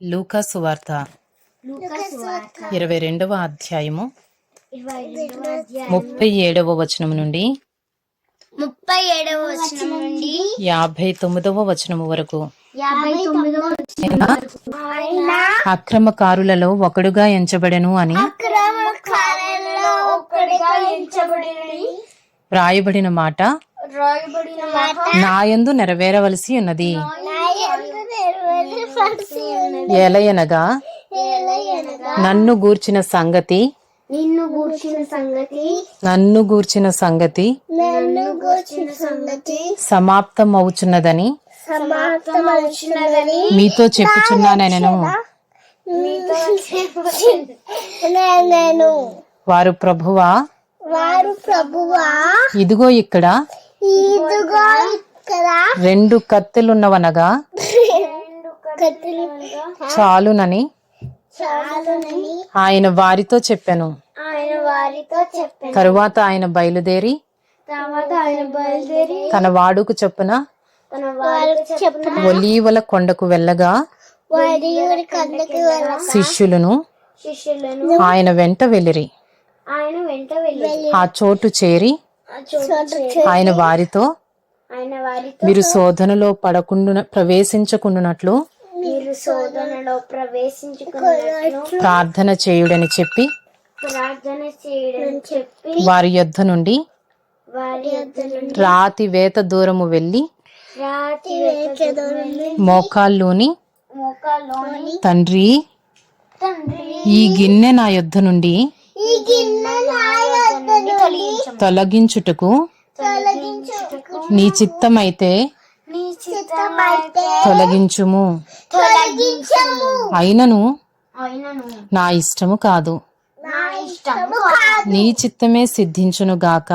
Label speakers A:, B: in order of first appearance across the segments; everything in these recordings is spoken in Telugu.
A: లూకాసు వార్త
B: ఇరవై రెండవ అధ్యాయము ముప్పై ఏడవ వచనం నుండి
A: ముప్పై ఏడవ వచనం నుండి
B: యాభై తొమ్మిదవ వచనము వరకు అక్రమకారులలో ఒకడుగా ఎంచబడెను అని
A: రాయబడిన మాట
B: నాయందు నెరవేరవలసి ఉన్నది. ఎలయనగా నన్ను గూర్చిన సంగతి
A: నిన్ను గూర్చిన సంగతి
B: నన్ను గూర్చిన సంగతి
A: నన్ను గూర్చిన సంగతి
B: సమాప్తమవుచున్నదని
A: సమాప్తమవుతున్నదని
B: మీతో చెప్పుచున్నానెనను.
A: నేను
B: వారు ప్రభువా
A: వారు ప్రభువా
B: ఇదిగో ఇక్కడ
A: ఇదిగో ఇక్కడ
B: రెండు కత్తెలున్నవనగా
A: కత్తులు
B: చాలునని ఆయన వారితో చెప్పాను.
A: ఆయన వారితో చెప్పాను.
B: తరువాత ఆయన బయలుదేరి
A: తర్వాత ఆయన బయలుదేరి
B: తన వాడుకు చొప్పున
A: తన వారికి చెప్పిన
B: ఒలీవల కొండకు వెళ్ళగా శిష్యులను ఆయన వెంట వెళ్ళిరి.
A: ఆయన వెంట వెళ్ళి
B: ఆ చోటు చేరి ఆయన వారితో మీరు శోధనలో పడకుండా ప్రవేశించకుండానట్లు
A: మీరు శోధనలో ప్రవేశించుకున్నట్లు
B: ప్రార్థన చేయుడని చెప్పి
A: ప్రార్థన చేయడం చెప్పి
B: వారి యొద్ద నుండి
A: వారి యొద్ద నుండి
B: రాతి వేత దూరము వెళ్ళి
A: రాతి వేచదోని
B: మోకాల్లోని
A: మోకాల్లోని
B: తండ్రి
A: తండ్రి
B: ఈ గిన్నె నా యొద్ద నుండి
A: ఈ గిన్నె నా యొద్ద నుండి తొలగించము
B: తొలగించుటకు నీ చిత్తమైతే తొలగించుము. అయినను నా ఇష్టము కాదు.
A: నా
B: చిత్తమే సిద్ధించును గాక.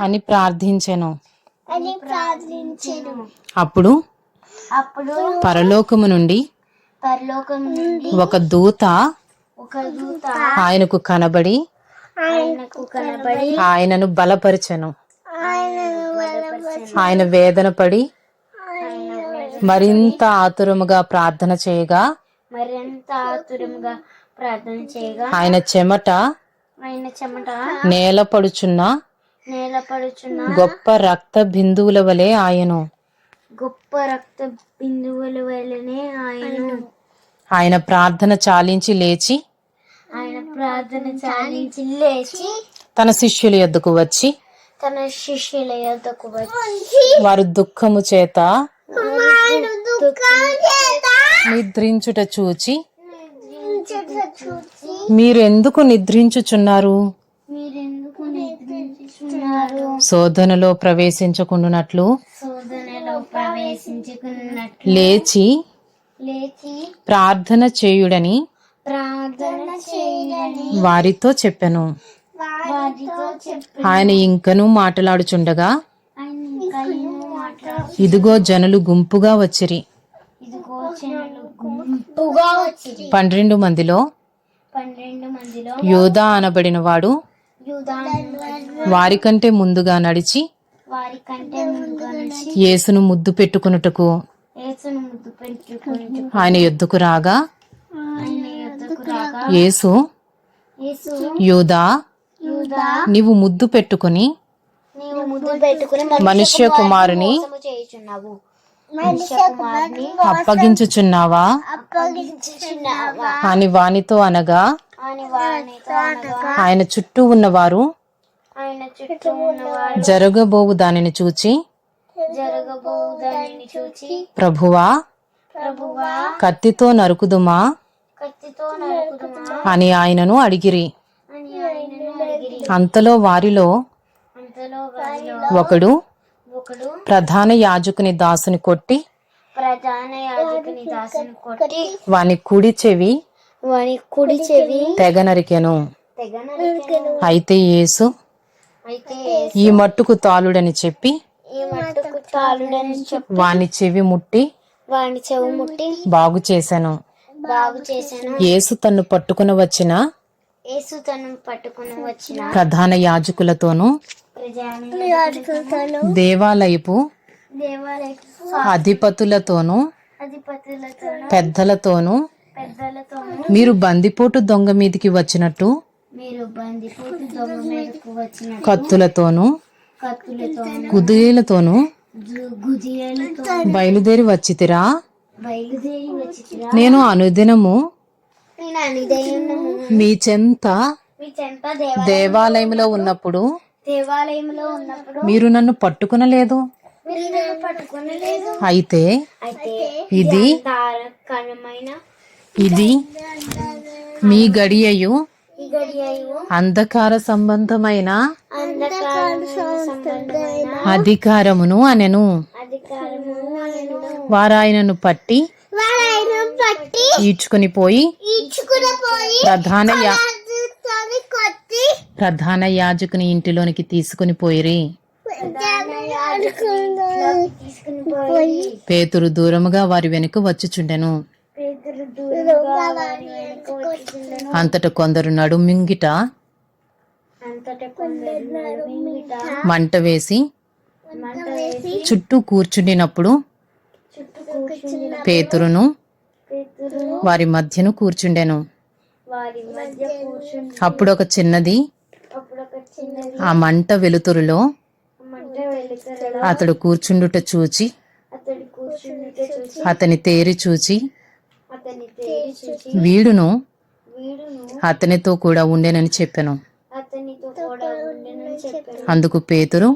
B: అని ప్రార్థించెను. అప్పుడు పరలోకము నుండి ఒక దూత
A: ఒక దూత
B: ఆయనకు కనబడి ఆయనను బలపరిచెను. ఆయన వేదన పడి మరింత ఆతురముగా ప్రార్థన చేయగా
A: మరింత ఆతురంగా ప్రార్థన చేయగా
B: ఆయన చెమట
A: ఆయన చెమట
B: నేల పడుచున్న
A: నేలపడుచున్న
B: గొప్ప రక్త బిందువుల వలె ఆయను.
A: గొప్ప రక్త బిందువుల వలనే ఆయన.
B: ఆయన ప్రార్థన చాలించి లేచి
A: ఆయన ప్రార్థన చాలించి లేచి
B: తన శిష్యుల యొద్దకు వచ్చి
A: తన శిష్యుల యొద్దకు వచ్చి
B: వారు దుఃఖము చేత నిద్రించుట చూచి మీరు ఎందుకు నిద్రించుచున్నారు? శోధనలో ప్రవేశించకుండానట్లు లేచి ప్రార్థన చేయుడని వారితో చెప్పెను. ఆయన ఇంకనూ మాట్లాడుచుండగా ఇదిగో జనులు గుంపుగా వచ్చిరి. పన్నెండు మందిలో యోధా అనబడిన వాడు వారికంటే ముందుగా నడిచి యేసును ముద్దు పెట్టుకున్నట్టుకు ఆయన యొద్దకు రాగా యేసు యోధా నీవు ముద్దు పెట్టుకుని
A: నీవు ముద్దు పెట్టుకుని
B: మనుష్య కుమారుని అప్పగించుచున్నావా? అని వానితో అనగా ఆయన చుట్టూ ఉన్నవారు
A: ఆయన చుట్టూ ఉన్నవారు
B: జరగబోవు దానిని చూచి
A: జరగబోవు దానిని చూచి
B: ప్రభువా
A: ప్రభువా
B: కత్తితో నరుకుదుమా? అని ఆయనను అడిగిరి. అంతలో వారిలో ఒకడు ప్రధాన యాజకుని దాసుని కొట్టి
A: ప్రధాన యాజకుని దాసుని కొట్టి
B: వాని కుడి చెవి
A: వాని కుడి చెవి
B: తెగ నరికెను. అయితే యేసు
A: అయితే
B: ఈ మట్టుకు తాలుడని చెప్పి
A: ఈ మట్టుకు తాలుడని చెప్పి
B: వాని చెవి ముట్టి
A: వాని చెవు ముట్టి
B: బాగు చేశాను
A: బాగు చేశాను
B: యేసు తన్ను పట్టుకుని వచ్చిన ప్రధాన యాజకులతోనూ దేవాలయపు
A: దేవాలయ
B: అధిపతులతోనూ
A: అధిపతులతోనూ
B: పెద్దలతోనూ
A: పెద్దలతోనూ
B: మీరు బందిపోటు దొంగ మీదికి వచ్చినట్టు
A: మీరు బందిపోటు దొంగ మీదకు వచ్చిన
B: కత్తులతోనూ
A: కత్తులతోనూ
B: కుదిరీలతోనూ బయలుదేరి వచ్చితిరా? నేను అనుదినము మీ చెంత దేవాలయంలో ఉన్నప్పుడు
A: దేవాలయంలో ఉన్నప్పుడు
B: మీరు నన్ను పట్టుకునలేదు. అయితే ఇది ఇది మీ గడియయు అంధకార సంబంధమైన
A: అంధకారమైన
B: అనెను. వారాయనను పట్టి
A: వారాయన పట్టి
B: ఈడ్చుకుని పోయి ప్రధాన ప్రధాన యాజకుని ఇంటిలోనికి తీసుకుని పోయిరి పేతురు దూరముగా వారి వెనుక వచ్చుచుండెను. అంతట కొందరు నడుమింగిట మంట వేసి చుట్టూ కూర్చుండినప్పుడు పేతురును
A: పేతురు
B: వారి మధ్యను కూర్చుండెను. అప్పుడు ఒక చిన్నది ఆ మంట వెలుతురులో అతడు కూర్చుండుట చూచి అతని తేరి చూచి వీడును అతనితో కూడా ఉండెనని చెప్పెను. అందుకు పేతురు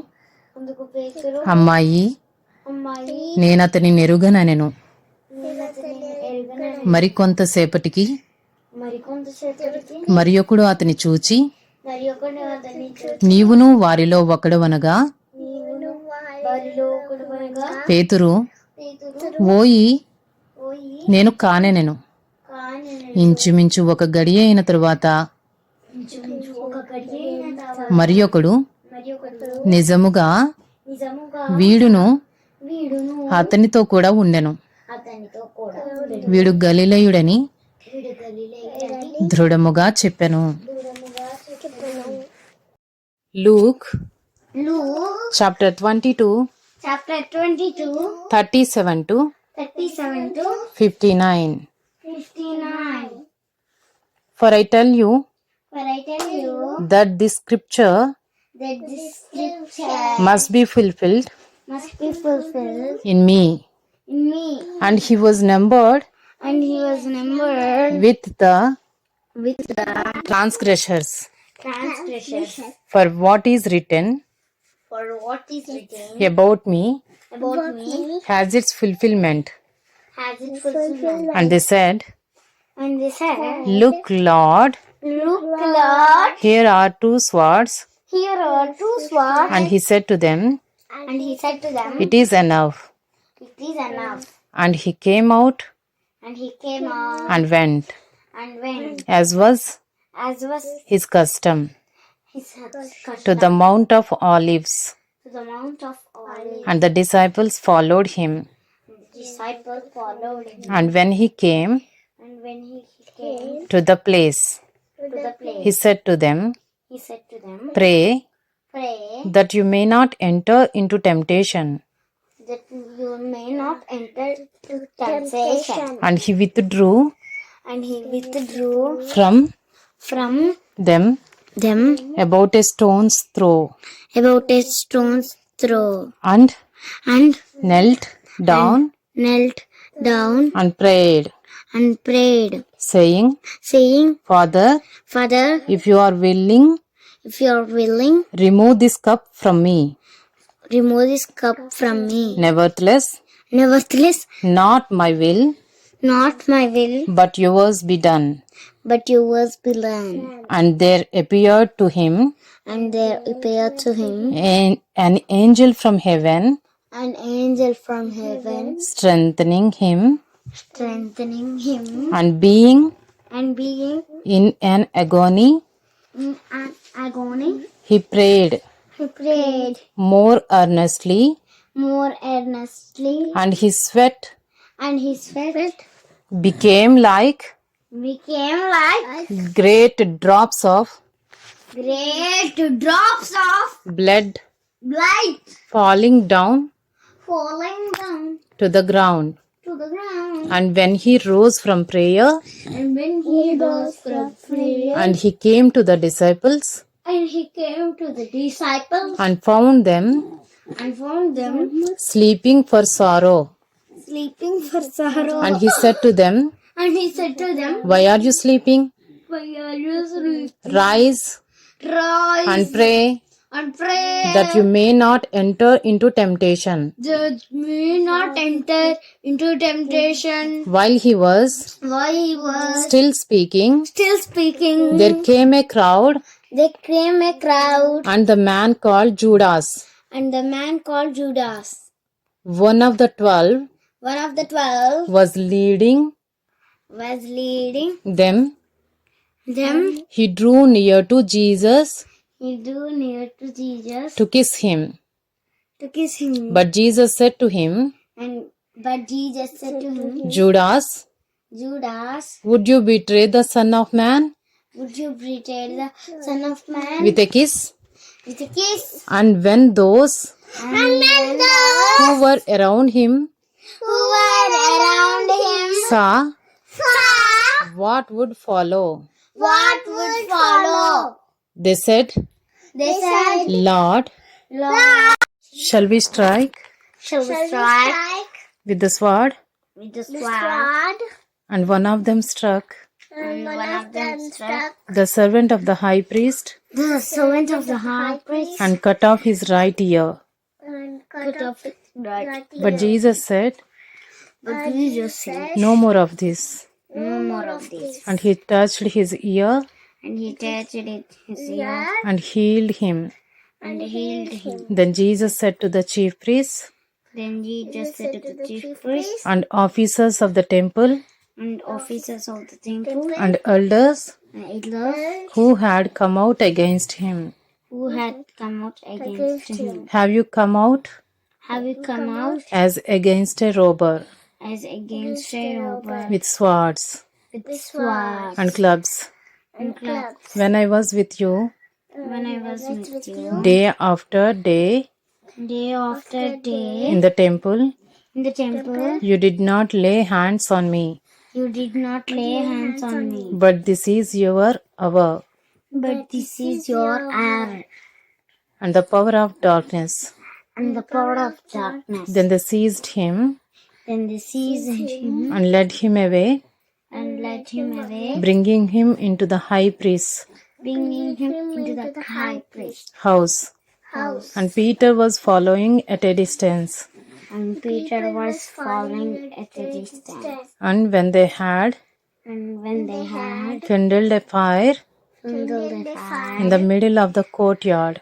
B: అమ్మాయి నేనతని నెరుగనెను
A: మరికొంతసేపటికి
B: మరి ఒకడు అతని చూచి నీవును వారిలో ఒకడవనగా పేతురు ఓయి నేను కానెనెను. ఇంచుమించు ఒక గడి అయిన తరువాత మరి ఒకడు నిజముగా వీడును అతనితో కూడా ఉండెను.
A: అతనితో కూడా ఉండెను.
B: వీడు గలిలయుడని దృఢముగా చెప్పెను. Luke
A: Luke
B: chapter twenty two
A: chapter twenty two
B: thirty seven to
A: thirty seven to
B: fifty nine.
A: Fifty nine.
B: For I tell you
A: For I tell you
B: that this scripture
A: that this scripture
B: must be fulfilled
A: must be fulfilled
B: in me.
A: in me.
B: And he was numbered
A: And he was numbered
B: with the
A: with the
B: transgressors.
A: transgressors.
B: For what is written
A: For what is written
B: about me
A: about me
B: has its fulfillment.
A: has it fulfillment.
B: And they said,
A: And they said,
B: Look, Lord,
A: Look, Lord,
B: here are two swords.
A: here are two swords.
B: And he said to them,
A: And he said to them,
B: It is enough.
A: It is enough.
B: And he came out
A: And he came out
B: and went,
A: and went,
B: as was
A: as was
B: his custom,
A: his custom,
B: to the Mount of Olives.
A: to the Mount of Olives.
B: And the disciples followed him.
A: Disciples followed him.
B: And when he came
A: And when he came
B: to the place,
A: to the place,
B: he said to them,
A: he said to them,
B: Pray
A: Pray
B: that you may not enter into temptation.
A: that you may not enter into temptation.
B: And he withdrew
A: And he withdrew
B: from
A: from
B: them
A: them
B: about a stone's throw
A: about a stone's throw
B: and
A: and
B: knelt down
A: knelt down
B: and prayed,
A: and prayed,
B: saying,
A: saying,
B: Father,
A: Father,
B: if you are willing,
A: if you are willing,
B: remove this cup from me.
A: remove this cup from me.
B: Nevertheless,
A: Nevertheless,
B: not my will,
A: not my will,
B: but yours be done.
A: but yours be done.
B: And there appeared to him
A: And there appeared to him
B: an, an angel from heaven,
A: an angel from heaven,
B: strengthening him
A: strengthening him
B: and being
A: and being
B: in an agony,
A: in an agony.
B: he prayed
A: He prayed
B: more earnestly,
A: more earnestly,
B: and his sweat
A: and his sweat
B: became like
A: became like
B: great drops of
A: great drops of
B: blood
A: blood
B: falling down
A: falling down
B: to the ground.
A: To the ground.
B: And when he rose from prayer
A: And when he rose from prayer,
B: and he came to the disciples
A: and he came to the disciples
B: and found them
A: and found them
B: sleeping for sorrow.
A: sleeping for sorrow.
B: And he said to them,
A: And he said to them,
B: Why are you sleeping?
A: Why are you sleeping?
B: Rise
A: Rise
B: and pray
A: and pray
B: that you may not enter into temptation.
A: that may not enter into temptation.
B: While he was
A: While he was
B: still speaking,
A: still speaking,
B: there came a crowd,
A: there came a crowd,
B: and the man called Judas,
A: and the man called Judas,
B: one of the twelve,
A: one of the twelve,
B: was leading
A: was leading
B: them.
A: them.
B: He drew near to Jesus
A: He drew near to Jesus
B: to kiss him.
A: to kiss him.
B: But Jesus said to him,
A: and but Jesus said to him,
B: Judas,
A: Judas,
B: would you betray the Son of Man
A: would you betray the Son of Man
B: with a kiss?
A: with a kiss?
B: And when those
A: And when those
B: who were around him
A: who were around him
B: saw
A: saw
B: what would follow,
A: what would follow,
B: they said,
A: they said,
B: Lord,
A: Lord,
B: shall we strike?
A: Shall we strike?
B: with the sword?
A: with the sword?
B: And one of them struck.
A: And one of them struck.
B: The servant of the high priest?
A: The servant of the high priest.
B: And cut off his right ear.
A: and cut off his right
B: But Jesus said,
A: But Jesus said,
B: No more of this.
A: No more of this.
B: And he touched his ear
A: And he touched it his ear
B: and healed him.
A: and healed him.
B: Then Jesus said to the chief priests
A: Then Jesus said to the chief priests
B: and officers of the temple
A: and officers of the temple
B: and elders
A: and elders
B: who had come out against him,
A: who had come out against him.
B: Have you come out?
A: Have you come out?
B: as against a robber.
A: As against a robber.
B: with swords.
A: With swords.
B: And clubs?
A: And clubs?
B: When I was with you.
A: When I was with you,
B: day after day.
A: Day after day.
B: in the temple,
A: in the temple,
B: you did not lay hands on me.
A: you did not lay hands on me.
B: But this is your hour.
A: But this is your hour.
B: and the power of darkness.
A: and the power of darkness.
B: Then they seized him.
A: Then they seized him.
B: And led him away,
A: led him away,
B: bringing him into the high priest's
A: bringing him into the high priest
B: house.
A: house.
B: And Peter was following at a distance.
A: And Peter was following at a distance.
B: And when they had
A: And when they had
B: kindled a fire
A: kindled a fire
B: in the middle of the courtyard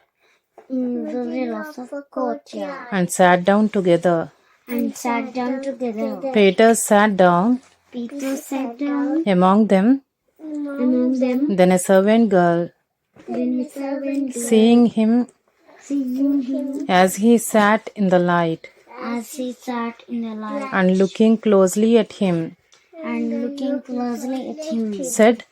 A: in the middle of the courtyard
B: and sat down together,
A: and sat down together,
B: Peter sat down
A: Peter sat down.
B: among them.
A: among them.
B: Then a servant girl,
A: Then the servant girl.
B: Seeing him
A: seeing him.
B: as he sat in the light.
A: As he sat in the light.
B: And looking closely at him,
A: and looking closely at him,
B: said,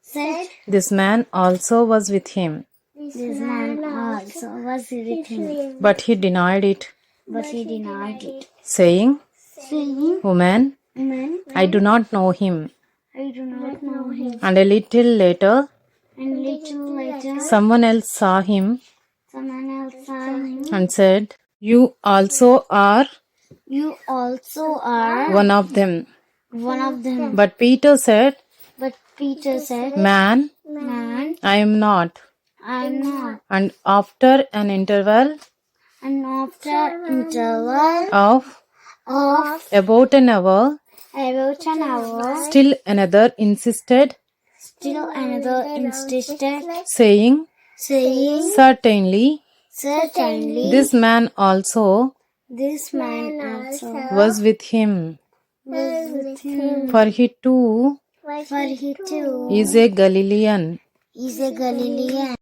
A: said,
B: This man also was with him.
A: This man also was with him,
B: But he denied it,
A: but he denied it,
B: saying,
A: saying,
B: Woman,
A: Woman,
B: I do not know him.
A: I do not know him.
B: And a little later,
A: And little later,
B: someone else saw him
A: someone else saw him.
B: and said, You also are
A: You also are
B: one of them.
A: one of them.
B: But Peter said,
A: But Peter said,
B: Man,
A: Man,
B: I am not.
A: I am not.
B: And after an interval
A: And after interval
B: of
A: of
B: about an hour,
A: about an hour,
B: still another insisted,
A: still another insisted,
B: saying,
A: saying,
B: Certainly,
A: Certainly,
B: this man also
A: this man also
B: was with him,
A: was with him.
B: for he too
A: For he too
B: is a Galilean.
A: is a Galilean.